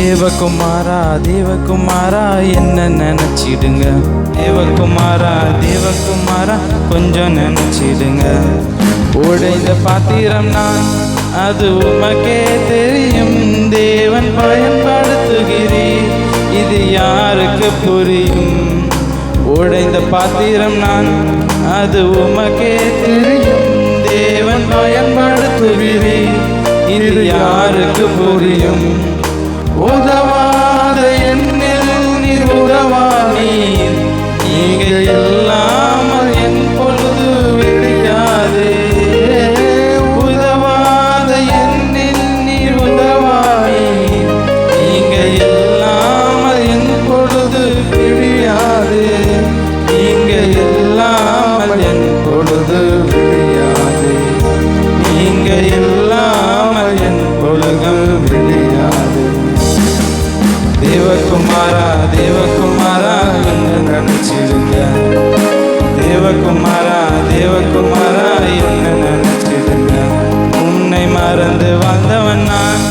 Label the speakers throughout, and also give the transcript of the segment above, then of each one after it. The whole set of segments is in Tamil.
Speaker 1: தேவகுமாரா தேவகுமாரா என்ன நினைச்சிடுங்க? தேவகுமாரா தேவகுமாரா கொஞ்சம் நினைச்சிடுங்க. உடைந்த பாத்திரம் நான் அது உமக்கே தெரியும். தேவன் பயன்படுத்துகிறீர் இது யாருக்கு புரியும்? உடைந்த பாத்திரம் நான் அது உமக்கே தெரியும். தேவன் பயன்படுத்துகிறீர் இது யாருக்கு புரியும்? உதவாத என்னில் நீர் உதவானீர் நீங்க தேவகுமாரா தேவகுமாரா என்ன நினைச்சிருங்க. தேவகுமாரா தேவகுமாரா என்ன நினைச்சிருங்க. உன்னை மறந்து வந்தவன் நான்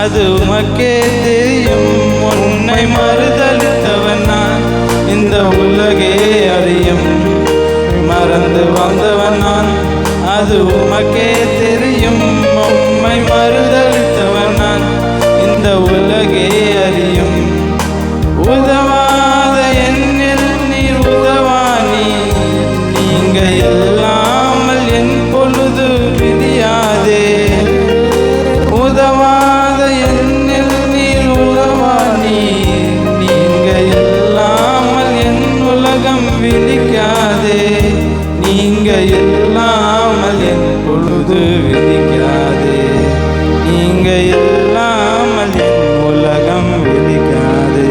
Speaker 1: அது உமக்கே தெரியும். உன்னை மறுதளித்தவன் நான் இந்த உலகே அறியும். மறந்து வந்தவன் நான் அது உமக்கே தெரியும். உம்மை மறுதளித்தவன் நான் இந்த நீங்க இல்லாமல் என் பொழுது விதிக்காதே. நீங்க இல்லாமல் என் உலகம் விதிக்காதே.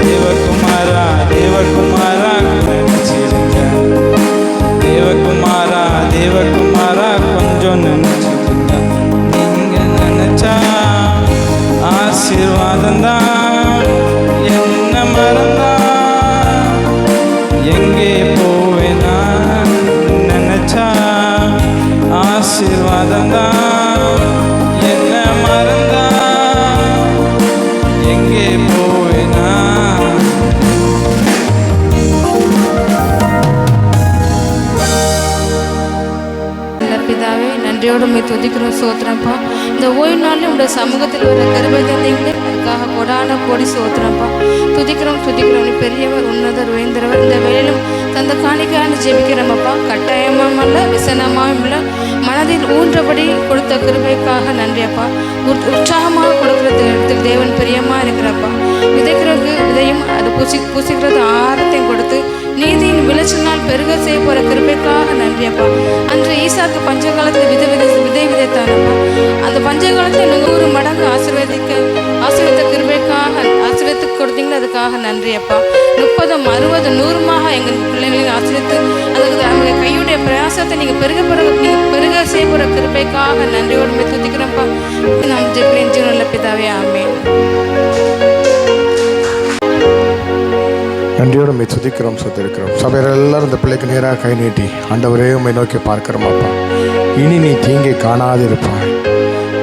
Speaker 1: தேவகுமாரா தேவகுமாரா நினைச்சிருங்க. தேவகுமாரா தேவகுமாரா கொஞ்சம் நினைச்சிருங்க நீங்க நினைச்சா ஆசீர்வாதம் தான். என்ன மறந்தா? எங்கே போ ஆசீர்வாதம் தான் என்ன மறந்தா எங்கே
Speaker 2: போயினா. பிதாவே நன்றியோடு உண்மை துதிக்கிறோம் சோத்திரம்ப்பா. இந்த ஓய்வு நாளில் உடைய சமூகத்தில் வர கருவை தந்தீங்களே அதுக்காக கொடான கோடி சோத்திரம்ப்பா. துதிக்கிறோம் துதிக்கிறோம். நீ பெரியவர் உன்னதர் உயர்ந்தவர். இந்த வேலையும் தந்த காணிக்கான ஜெபிக்கிறோமப்பா கட்டாயமும் அல்ல விசனமாவும் இல்லை மனதில் ஊன்றபடி கொடுத்த கிருபைக்காக நன்றியப்பா. உற்- உற்சாகமாக கொடுக்கறது இடத்தில் தேவன் பிரியமாக இருக்கிறப்பா. விதைக்கிறதுக்கு விதையும் அது புசி பூசிக்கிறது ஆரத்தையும் கொடுத்து நீதியின் விளைச்சலினால் பெருக செய்ய போகிற கிருபைக்காக நன்றியப்பா. அன்று ஈசாக்கு பஞ்சகாலத்தில் விதை விதை விதை விதைத்தானப்பா. அந்த பஞ்சகாலத்தில் நூறு மடங்கு ஆசீர்வதிக்க ஆசீர்வதித்த கிருபைக்காக ஆசீர்வதித்து கொடுத்தீங்களா அதுக்காக நன்றியப்பா. முப்பதும் அறுபது நூறுமாக எங்கள் பிள்ளைகளை ஆசீர்வித்து அதுக்கு வசனத்தை கையுடைய நீங்க பெருக பெருக நீங்க பெருக செய்ய போற கிருபைக்காக நன்றியோடு உண்மை துதிக்கிறோம்ப்பா. நாம் ஜெபின் ஜீவனில் பிதாவே ஆமே
Speaker 3: நன்றியோடு உண்மை துதிக்கிறோம் சொத்திருக்கிறோம் சபையர் எல்லாரும் இந்த பிள்ளைக்கு நேராக கை நீட்டி ஆண்டவரே உண்மை நோக்கி பார்க்கிறோமாப்பா. இனி நீ தீங்கை காணாதிருப்பாய்.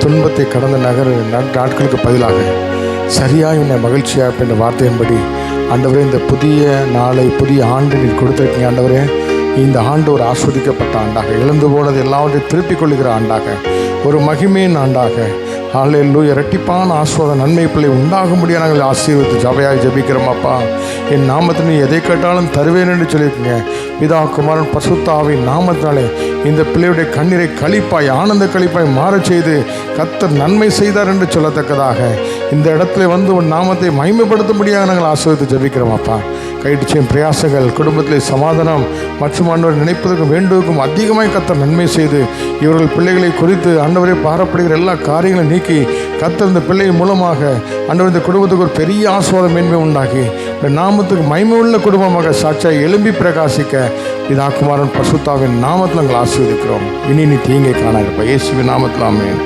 Speaker 3: துன்பத்தை கடந்த நகர நாட்களுக்கு பதிலாக சரியாய் உன்னை மகிழ்ச்சியாக என்ற வார்த்தையின்படி ஆண்டவரே இந்த புதிய நாளை புதிய ஆண்டு நீ கொடுத்துருக்கீங்க ஆண்டவரே. இந்த ஆண்டு ஒரு ஆஸ்வதிக்கப்பட்ட ஆண்டாக இழந்து போனது எல்லாவற்றையும் திருப்பிக் கொள்ளுகிற ஆண்டாக ஒரு மகிமையின் ஆண்டாக. ஆலையிலூ இரட்டிப்பான ஆஸ்வாத நன்மை பிள்ளை உண்டாகும்படியாக நாங்கள் ஆசீர்வதித்து ஜபையாக ஜெபிக்கிறோம் அப்பா. என் நாமத்தில் நீ எதை கேட்டாலும் தருவேன் என்று சொல்லியிருக்கீங்க. பிதா குமாரன் பசுத்தாவின் நாமத்தினாலே இந்த பிள்ளையுடைய கண்ணீரை கழிப்பாய் ஆனந்த கழிப்பாய் மாறச் செய்து கத்தர் நன்மை செய்தார் என்று சொல்லத்தக்கதாக. இந்த இடத்துல வந்து உன் நாமத்தை மகிமைப்படுத்தும்படியாக நாங்கள் ஆசீர்வதித்து ஜபிக்கிறோம் அப்பா. கைட்டுச்சியின் பிரயாசங்கள் குடும்பத்தில் சமாதானம் மற்றும் ஆண்டவர் நினைப்பதற்கும் வேண்டுவதற்கும் அதிகமாய் கத்தர் நன்மை செய்து இவர்கள் பிள்ளைகளை குறித்து ஆண்டவரை பாரப்படுகிற எல்லா காரியங்களையும் நீக்கி கத்தர் இந்த பிள்ளை மூலமாக ஆண்டவர் இந்த குடும்பத்துக்கு ஒரு பெரிய ஆசுவாதம் மேன்மை உண்டாக்கி நாமத்துக்கு மகிமை உள்ள குடும்பமாக சாட்சியாக எழும்பி பிரகாசிக்க பிதாகுமாரன் பசுத்தாவின் நாமத்தில் நாங்கள் ஆசீர்வதிக்கிறோம். இனி நீ தீங்கை காணாயிருப்ப இயேசுவின் நாமத்தில் ஆமென்.